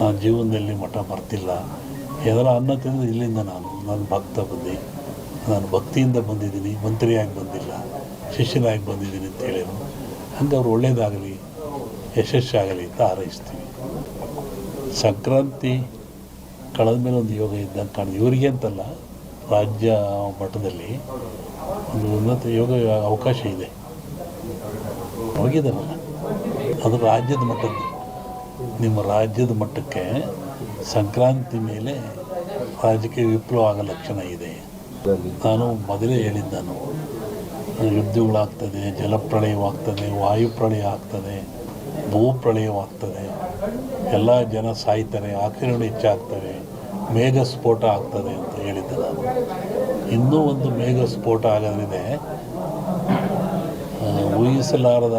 ನಾನು ಜೀವನದಲ್ಲಿ ಮಠ ಬರ್ತಿಲ್ಲ. ಎಲ್ಲ ಅನ್ನ ತಿಂದರೆ ಇಲ್ಲಿಂದ ನಾನು ನನ್ನ ಭಕ್ತ ಬಂದು. ನಾನು ಭಕ್ತಿಯಿಂದ ಬಂದಿದ್ದೀನಿ, ಮಂತ್ರಿಯಾಗಿ ಬಂದಿಲ್ಲ, ಶಿಷ್ಯನಾಗಿ ಬಂದಿದ್ದೀನಿ ಅಂತ ಹೇಳಿದರು ಹಂಗೆ ಅವ್ರು ಒಳ್ಳೇದಾಗಲಿ, ಯಶಸ್ಸಾಗಲಿ ಅಂತ ಹಾರೈಸ್ತೀವಿ. ಸಂಕ್ರಾಂತಿ ಕಳೆದ ಮೇಲೆ ಒಂದು ಯೋಗ ಇದ್ದಂಗೆ ಕಾಣಿದೆ ಇವರಿಗೆ ಅಂತಲ್ಲ, ರಾಜ್ಯ ಮಟ್ಟದಲ್ಲಿ ಒಂದು ಉನ್ನತ ಯೋಗ ಅವಕಾಶ ಇದೆ. ಹೋಗಿದ್ದಾರಲ್ಲ? ಅದು ರಾಜ್ಯದ ಮಟ್ಟದ್ದು ನಿಮ್ಮ ರಾಜ್ಯದ ಮಟ್ಟಕ್ಕೆ ಸಂಕ್ರಾಂತಿ ಮೇಲೆ ರಾಜಕೀಯ ವಿಪ್ಲವ ಆಗೋ ಲಕ್ಷಣ ಇದೆ. ನಾನು ಮೊದಲೇ ಹೇಳಿದ್ದಾನು ಯುದ್ಧಗಳಾಗ್ತದೆ, ಜಲಪ್ರಳಯವಾಗ್ತದೆ, ವಾಯುಪ್ರಳಯ ಆಗ್ತದೆ, ಭೂಪ್ರಳಯವಾಗ್ತದೆ, ಎಲ್ಲ ಜನ ಸಾಯ್ತಾರೆ ಆಕ್ರಮಣ ಹೆಚ್ಚಾಗ್ತವೆ ಮೇಘ ಸ್ಫೋಟ ಆಗ್ತದೆ ಅಂತ ಹೇಳಿದ್ದೆ ನಾನು. ಇನ್ನೂ ಒಂದು ಮೇಘ ಸ್ಫೋಟ ಆಗೋದ್ರಿದೆ ಊಹಿಸಲಾರದ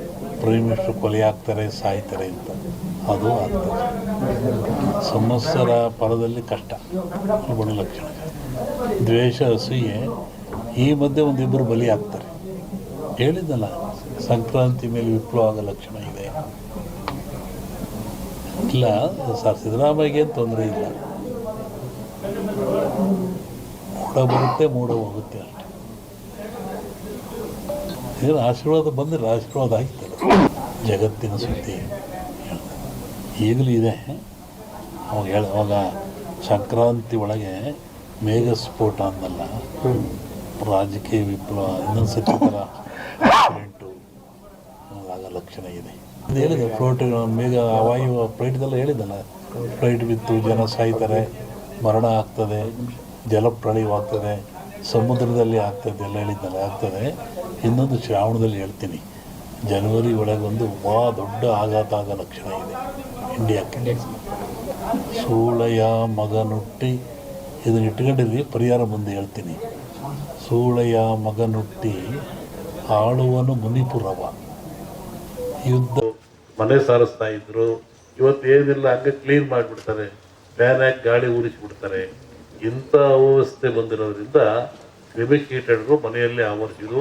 ಪ್ರೈಮ್ ಮಿನಿಸ್ಟರ್ ಕೊಲೆ ಆಗ್ತಾರೆ ಸಾಯ್ತಾರೆ ಅಂತ. ಅದು ಆಗ್ತದೆ. ಸಮಸ್ಯರ ಪರದಲ್ಲಿ ಕಷ್ಟ ಗುಣಲಕ್ಷಣ ಲಕ್ಷಣ. ದ್ವೇಷ, ಅಸೂಯೆ, ಈ ಮಧ್ಯೆ ಒಂದಿಬ್ಬರು ಬಲಿ ಆಗ್ತಾರೆ. ಹೇಳಿದ್ದಲ್ಲ, ಸಂಕ್ರಾಂತಿ ಮೇಲೆ ವಿಪ್ಲವ ಆಗೋ ಲಕ್ಷಣ ಇದೆ. ಇಲ್ಲ, ಸರ್ ಸಿದ್ದರಾಮಯ್ಯಗೆ ತೊಂದರೆ ಇಲ್ಲ. ಮೂಡ ಬರುತ್ತೆ, ಮೂಡ ಹೋಗುತ್ತೆ ಅಷ್ಟೇ. ಏನು ಆಶೀರ್ವಾದ ಬಂದರೆ ಆಶೀರ್ವಾದ ಆಗ್ತದೆ. ಜಗತ್ತಿನ ಸುದ್ದಿ. ಈಗಲೂ ಇದೆ. ಅವಾಗ ಹೇಳ, ಅವಾಗ ಸಂಕ್ರಾಂತಿ ಒಳಗೆ ಮೇಘ ಸ್ಫೋಟ ಅಂದಲ್ಲ? ರಾಜಕೀಯ ವಿಪ್ಲವ ಇನ್ನೊಂದು ಸತಿ ಥರ ಆಕ್ಸಿಡೆಂಟು ಆಗ ಲಕ್ಷಣ ಇದೆ. ಅದು ಹೇಳಿದೆ ಫ್ಲೋಟ್ ಮೇಘ, ವಾಯು ಫ್ಲೈಟ್ದೆಲ್ಲ ಹೇಳಿದ್ದಲ್ಲ? ಫ್ಲೈಟ್ ಬಿತ್ತು, ಜನ ಸಾಯ್ತಾರೆ, ಮರಣ ಆಗ್ತದೆ ಜಲಪ್ರಳಯವಾಗ್ತದೆ ಸಮುದ್ರದಲ್ಲಿ ಆಗ್ತದೆ, ಎಲ್ಲ ಹೇಳಿದ್ದಲ್ಲ, ಆಗ್ತದೆ. ಇನ್ನೊಂದು ಶ್ರಾವಣದಲ್ಲಿ ಹೇಳ್ತೀನಿ. ಜನವರಿ ಒಳಗೊಂದು ಭಾಳ ದೊಡ್ಡ ಆಘಾತ ಆಗ ಲಕ್ಷಣ ಇದೆ ಇಂಡಿಯಾಕ್ಕೆ. ಸೂಳೆಯ ಮಗನುಟ್ಟಿ ಇದನ್ನ ಇಟ್ಕೊಂಡಿರಿ, ಪರಿಹಾರ ಮುಂದೆ ಹೇಳ್ತೀನಿ. ಸೂಳೆಯ ಮಗನುಟ್ಟಿ ಆಳುವನು ಮುನಿಪುರವ. ಯುದ್ಧ ಮನೆ ಸಾರಿಸ್ತಾ ಇದ್ರು. ಇವತ್ತು ಏನಿಲ್ಲ, ಹಂಗೆ ಕ್ಲೀನ್ ಮಾಡಿಬಿಡ್ತಾರೆ. ಫ್ಯಾನ್ ಹಾಕಿ ಗಾಳಿ ಉರಿಸಿಬಿಡ್ತಾರೆ ಇಂಥ ಅವ್ಯವಸ್ಥೆ ಬಂದಿರೋದ್ರಿಂದ ಕ್ರಿಮಿಕೀಟಗಳು ಮನೆಯಲ್ಲಿ ಆವರಿಸಿದು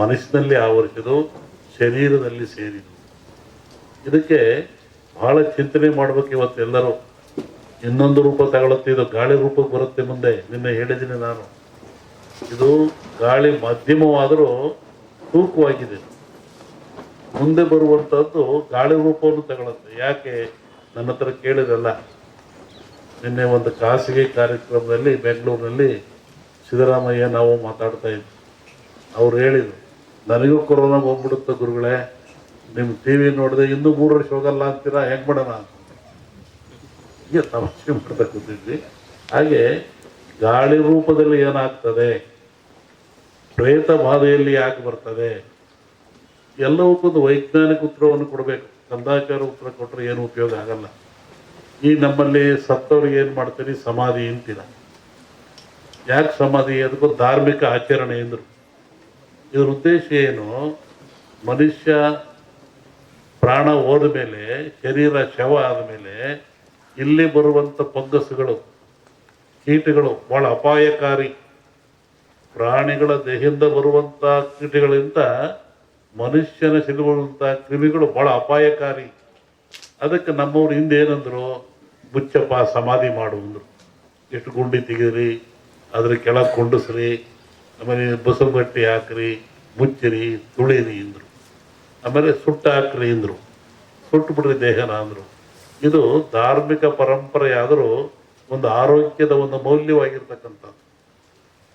ಮನಸ್ಸಿನಲ್ಲಿ ಆವರಿಸಿದು ಶರೀರದಲ್ಲಿ ಸೇರಿದ್ದು ಇದಕ್ಕೆ ಬಹಳ ಚಿಂತನೆ ಮಾಡ್ಬೇಕು ಇವತ್ತೆಲ್ಲರೂ ಇನ್ನೊಂದು ರೂಪ ತಗೊಳುತ್ತೆ, ಇದು ಗಾಳಿ ರೂಪಕ್ಕೆ ಬರುತ್ತೆ ಮುಂದೆ, ನಿನ್ನೆ ಹೇಳಿದ್ದೀನಿ ನಾನು. ಇದು ಗಾಳಿ ಮಾಧ್ಯಮವಾದರೂ ತೂಕವಾಗಿದೆ. ಮುಂದೆ ಬರುವಂಥದ್ದು ಗಾಳಿ ರೂಪವನ್ನು ತಗೊಳುತ್ತೆ. ಯಾಕೆ? ನನ್ನ ಹತ್ರ ಕೇಳಿದಲ್ಲ. ನಿನ್ನೆ ಒಂದು ಖಾಸಗಿ ಕಾರ್ಯಕ್ರಮದಲ್ಲಿ ಬೆಂಗಳೂರಿನಲ್ಲಿ ಸಿದ್ದರಾಮಯ್ಯ ನಾವು ಮಾತಾಡ್ತಾ ಇದ್ವಿ. ಅವ್ರು ಹೇಳಿದ್ರು ನನಗೂ ಕೊರೋನಾ ಹೋಗ್ಬಿಡುತ್ತೆ ಗುರುಗಳೇ. ನಿಮ್ಮ ಟಿ ವಿ ನೋಡಿದೆ ಇನ್ನೂ ಮೂರು ವರ್ಷ ಹೋಗಲ್ಲ ಅಂತೀರಾ? ಹೆಂಗೆ ಮಾಡೋಣ ಅಂತ. ಹೀಗೆ ತಮಾಷೆ ಮಾಡ್ತಾ ಕೂತಿದ್ವಿ. ಹಾಗೆ ಗಾಳಿ ರೂಪದಲ್ಲಿ ಏನಾಗ್ತದೆ? ಪ್ರೇತ ಬಾಧೆಯಲ್ಲಿ ಯಾಕೆ ಬರ್ತದೆ? ಎಲ್ಲವಕ್ಕೊಂದು ವೈಜ್ಞಾನಿಕ ಉತ್ತರವನ್ನು ಕೊಡಬೇಕು. ಕಂದಾಚಾರ ಉತ್ತರ ಕೊಟ್ಟರೆ ಏನು ಉಪಯೋಗ ಆಗಲ್ಲ. ಈ ನಮ್ಮಲ್ಲಿ ಸತ್ತವ್ರಿಗೆ ಏನು ಮಾಡ್ತೀರಿ? ಸಮಾಧಿ ಅಂತೀರ. ಯಾಕೆ ಸಮಾಧಿ? ಅದಕ್ಕೂ ಧಾರ್ಮಿಕ ಆಚರಣೆ ಎಂದರು ಇದ್ರ ಉದ್ದೇಶ ಏನು? ಮನುಷ್ಯ ಪ್ರಾಣ ಹೋದ ಮೇಲೆ, ಶರೀರ ಶವ ಆದಮೇಲೆ ಇಲ್ಲಿ ಬರುವಂಥ ಫಂಗಸ್ಗಳು ಕೀಟಗಳು ಬಹಳ ಅಪಾಯಕಾರಿ. ಪ್ರಾಣಿಗಳ ದೇಹದಿಂದ ಬರುವಂಥ ಕೀಟಗಳಿಂದ ಮನುಷ್ಯನ ಸಿಲುಬರುವಂಥ ಕ್ರಿಮಿಗಳು ಬಹಳ ಅಪಾಯಕಾರಿ. ಅದಕ್ಕೆ ನಮ್ಮವ್ರು ಹಿಂದೆ ಏನಂದ್ರು? ಮುಚ್ಚಪ್ಪ ಸಮಾಧಿ ಮಾಡು ಅಂದರು. ಎಷ್ಟು ಗುಂಡಿ ತೆಗೀರಿ ಅದ್ರ ಕೆಳಗೆ ಕೊಂಡಸ್ರಿ. ಆಮೇಲೆ ಬಸವಗಟ್ಟಿ ಹಾಕ್ರಿ, ಮುಚ್ಚಿರಿ, ತುಳಿರಿ ಅಂದರು. ಆಮೇಲೆ ಸುಟ್ಟ ಹಾಕ್ರಿ ಅಂದರು. ಸುಟ್ಟು ಬಿಡ್ರಿ ದೇಹನ ಅಂದರು. ಇದು ಧಾರ್ಮಿಕ ಪರಂಪರೆಯಾದರೂ ಒಂದು ಆರೋಗ್ಯದ ಒಂದು ಮೌಲ್ಯವಾಗಿರ್ತಕ್ಕಂಥದ್ದು.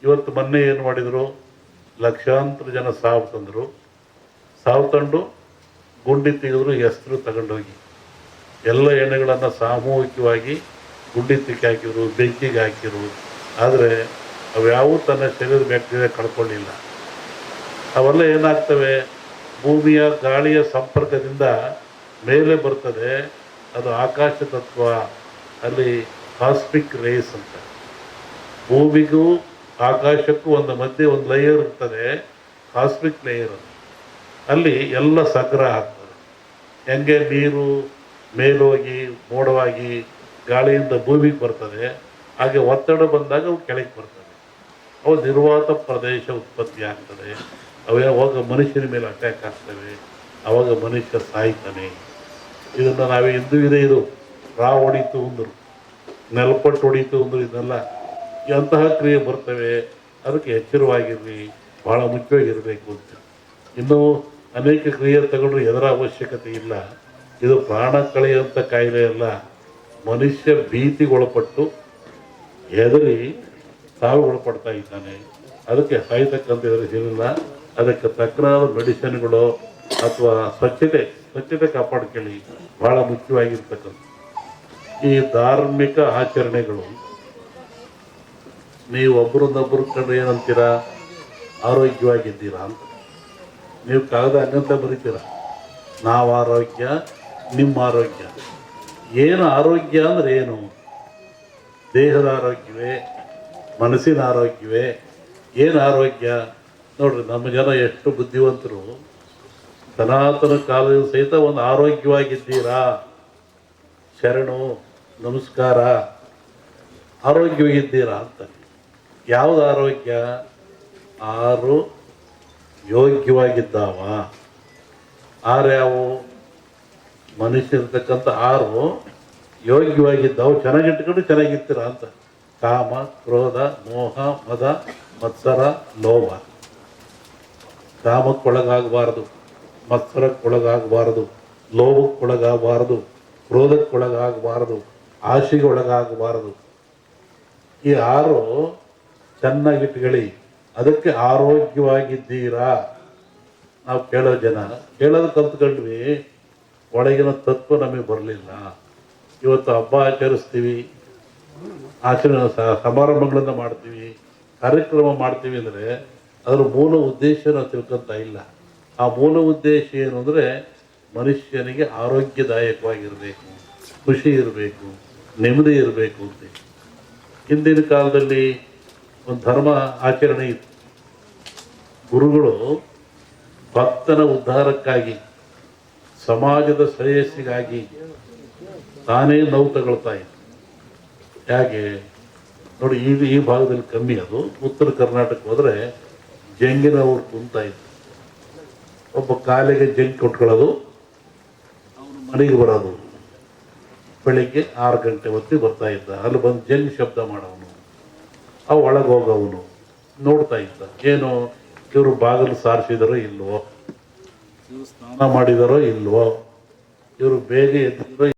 ಇವತ್ತು ಮೊನ್ನೆ ಏನು ಮಾಡಿದರು? ಲಕ್ಷಾಂತರ ಜನ ಸಾವು ತಂದರು. ಸಾವು ತಂದು ಗುಂಡಿ ತೆಗೆದ್ರು, ಹೆಸರು ತಗೊಂಡೋಗಿ. ಎಲ್ಲ ಎಣ್ಣೆಗಳನ್ನು ಸಾಮೂಹಿಕವಾಗಿ ಗುಂಡಿ ತಿಕ್ಕಿ ಹಾಕಿದ್ರು, ಬೆಂಕಿಗೆ ಹಾಕಿರು ಆದರೆ ಅವ್ಯಾವೂ ತನ್ನ ಶರೀರದ ಬ್ಯಾಕ್ಟೀರಿಯಾ ಕಳ್ಕೊಂಡಿಲ್ಲ. ಅವೆಲ್ಲ ಏನಾಗ್ತವೆ? ಭೂಮಿಯ ಗಾಳಿಯ ಸಂಪರ್ಕದಿಂದ ಮೇಲೆ ಬರ್ತದೆ. ಅದು ಆಕಾಶ ತತ್ವ, ಅಲ್ಲಿ ಕಾಸ್ಮಿಕ್ ರೇಸ್ ಅಂತ. ಭೂಮಿಗೂ ಆಕಾಶಕ್ಕೂ ಒಂದು ಮಧ್ಯೆ ಒಂದು ಲೇಯರ್ ಇರ್ತದೆ, ಕಾಸ್ಮಿಕ್ ಲೇಯರ್ ಅಲ್ಲಿ ಎಲ್ಲ ಸಂಗ್ರಹ ಆಗ್ತದೆ. ಹೆಂಗೆ ನೀರು ಮೇಲೋಗಿ, ಮೋಡವಾಗಿ ಗಾಳಿಯಿಂದ ಭೂಮಿಗೆ ಬರ್ತದೆ, ಹಾಗೆ ಒತ್ತಡ ಬಂದಾಗ ಅವು ಕೆಳಗೆ ಬರ್ತದೆ ಅವು ನಿರ್ವಾತ ಪ್ರದೇಶ ಉತ್ಪತ್ತಿ ಆಗ್ತದೆ. ಅವು ಯಾವಾಗ ಮನುಷ್ಯನ ಮೇಲೆ ಅಟ್ಯಾಕ್ ಆಗ್ತವೆ, ಅವಾಗ ಮನುಷ್ಯ ಸಾಯ್ತಾನೆ. ಇದನ್ನು ನಾವೇ ಎಂದೂ ಇದೆ ಇದು. ರಾ ಹೊಡೀತು ಅಂದರು, ನೆಲಪಟ್ಟು ಹೊಡೀತು ಅಂದರು ಇದನ್ನೆಲ್ಲ ಎಂತಹ ಕ್ರಿಯೆ ಬರ್ತವೆ, ಅದಕ್ಕೆ ಎಚ್ಚರವಾಗಿರಲಿ ಭಾಳ ಮುಖ್ಯವಾಗಿರಬೇಕು ಅಂತ. ಇನ್ನೂ ಅನೇಕ ಕ್ರಿಯೆ ತಗೊಂಡ್ರೆ ಎದರ ಅವಶ್ಯಕತೆ ಇಲ್ಲ. ಇದು ಪ್ರಾಣ ಕಳೆಯುವಂಥ ಕಾಯಿಲೆ ಅಲ್ಲ. ಮನುಷ್ಯ ಭೀತಿಗೊಳಪಟ್ಟು ಹೆದರಿ ಸಾವು ಒಳಪಡ್ತಾ ಇದ್ದಾನೆ. ಅದಕ್ಕೆ ಸಾಯ್ತಕ್ಕಂಥ ಏನಿಲ್ಲ ಅದಕ್ಕೆ ತಕ್ಕನಾದ ಮೆಡಿಸಿನ್ಗಳು ಅಥವಾ ಸ್ವಚ್ಛತೆ ಸ್ವಚ್ಛತೆ ಕಾಪಾಡ್ಕೊಳ್ಳಿ. ಬಹಳ ಮುಖ್ಯವಾಗಿರ್ತಕ್ಕಂಥ ಈ ಧಾರ್ಮಿಕ ಆಚರಣೆಗಳು. ನೀವು ಒಬ್ಬರನ್ನೊಬ್ಬರು ಕಂಡು ಏನಂತೀರಾ? ಆರೋಗ್ಯವಾಗಿದ್ದೀರಾ ಅಂತ. ನೀವು ಕಾಗದ ಹಂಗಂತ ಬರೀತೀರ? ನಾವು ಆರೋಗ್ಯ, ನಿಮ್ಮ ಆರೋಗ್ಯ. ಏನು ಆರೋಗ್ಯ ಅಂದ್ರೆ ಏನು? ದೇಹದ ಆರೋಗ್ಯವೇ? ಮನಸ್ಸಿನ ಆರೋಗ್ಯವೇ? ಏನು ಆರೋಗ್ಯ? ನೋಡ್ರಿ, ನಮ್ಮ ಜನ ಎಷ್ಟು ಬುದ್ಧಿವಂತರು. ಸನಾತನ ಕಾಲದ ಸಹಿತ ಒಂದು ಆರೋಗ್ಯವಾಗಿದ್ದೀರಾ? ಶರಣು, ನಮಸ್ಕಾರ. ಆರೋಗ್ಯವಾಗಿದ್ದೀರಾ ಅಂತ. ಯಾವುದು ಆರೋಗ್ಯ? ಆರು ಯೋಗ್ಯವಾಗಿದ್ದಾವ. ಆರು ಯಾವು? ಮನುಷ್ಯರ್ತಕ್ಕಂಥ ಆರು ಯೋಗ್ಯವಾಗಿದ್ದಾವು. ಚೆನ್ನಾಗಿಟ್ಕೊಂಡು ಚೆನ್ನಾಗಿರ್ತೀರ ಅಂತ. ಕಾಮ, ಕ್ರೋಧ, ಮೋಹ, ಮದ, ಮತ್ಸರ, ಲೋಭ. ಕಾಮಕ್ಕೊಳಗಾಗಬಾರದು, ಮತ್ಸರಕ್ಕೊಳಗಾಗಬಾರದು, ಲೋಭಕ್ಕೊಳಗಾಗಬಾರದು, ಕ್ರೋಧಕ್ಕೊಳಗಾಗಬಾರದು ಆಶೆಗೆ ಒಳಗಾಗಬಾರದು ಈ ಆರು ಚೆನ್ನಾಗಿಟ್ಕೊಳ್ಳಿ. ಅದಕ್ಕೆ ಆರೋಗ್ಯವಾಗಿದ್ದೀರಾ. ನಾವು ಕೇಳೋ ಜನ, ಕೇಳೋದು ಕಲ್ತ್ಕೊಂಡ್ವಿ ಒಳಗಿನ ತತ್ವ ನಮಗೆ ಬರಲಿಲ್ಲ. ಇವತ್ತು ಹಬ್ಬ ಆಚರಿಸ್ತೀವಿ. ಆಚರಣೆ ಸಮಾರಂಭಗಳನ್ನು ಮಾಡ್ತೀವಿ, ಕಾರ್ಯಕ್ರಮ ಮಾಡ್ತೀವಿ ಅಂದರೆ ಅದರ ಮೂಲ ಉದ್ದೇಶ ನಾವು ತಿಳ್ಕೊಂತ ಇಲ್ಲ. ಆ ಮೂಲ ಉದ್ದೇಶ ಏನು ಅಂದರೆ ಮನುಷ್ಯನಿಗೆ ಆರೋಗ್ಯದಾಯಕವಾಗಿರಬೇಕು, ಖುಷಿ ಇರಬೇಕು, ನೆಮ್ಮದಿ ಇರಬೇಕು ಅಂತ. ಹಿಂದಿನ ಕಾಲದಲ್ಲಿ ಒಂದು ಧರ್ಮ ಆಚರಣೆ ಇತ್ತು. ಗುರುಗಳು ಭಕ್ತನ ಉದ್ಧಾರಕ್ಕಾಗಿ, ಸಮಾಜದ ಶ್ರೇಯಸ್ಸಿಗಾಗಿ ತಾನೇ ನೋವು ತಗೊಳ್ತಾ ಇತ್ತು ಹೇಗೆ? ನೋಡಿ ಈ ಈ ಭಾಗದಲ್ಲಿ ಕಮ್ಮಿ ಅದು. ಉತ್ತರ ಕರ್ನಾಟಕ ಹೋದ್ರೆ ಜಂಗಿನ ಅವ್ರು ಕುಂತ ಇತ್ತು ಒಬ್ಬ ಕಾಲಿಗೆ ಜಂಗ್ ಕೊಟ್ಕೊಳ್ಳೋದು ಮನೆಗೆ ಬರೋದು. ಬೆಳಿಗ್ಗೆ ಆರು ಗಂಟೆ ಹೊತ್ತಿಗೆ ಬರ್ತಾ ಇದ್ದ. ಅಲ್ಲಿ ಬಂದು ಜಂಗ್ ಶಬ್ದ ಮಾಡೋವನು. ಅವು ಒಳಗೆ ಹೋಗೋವನು. ನೋಡ್ತಾ ಇದ್ದ. ಏನು ಇವರು ಬಾಗಿಲು ಸಾರಿಸಿದಾರೋ ಇಲ್ವೋ? ಇವರು ಸ್ನಾನ ಮಾಡಿದಾರೋ ಇಲ್ವೋ? ಇವರು ಬೇಗ ಎದ್ದಿರೋ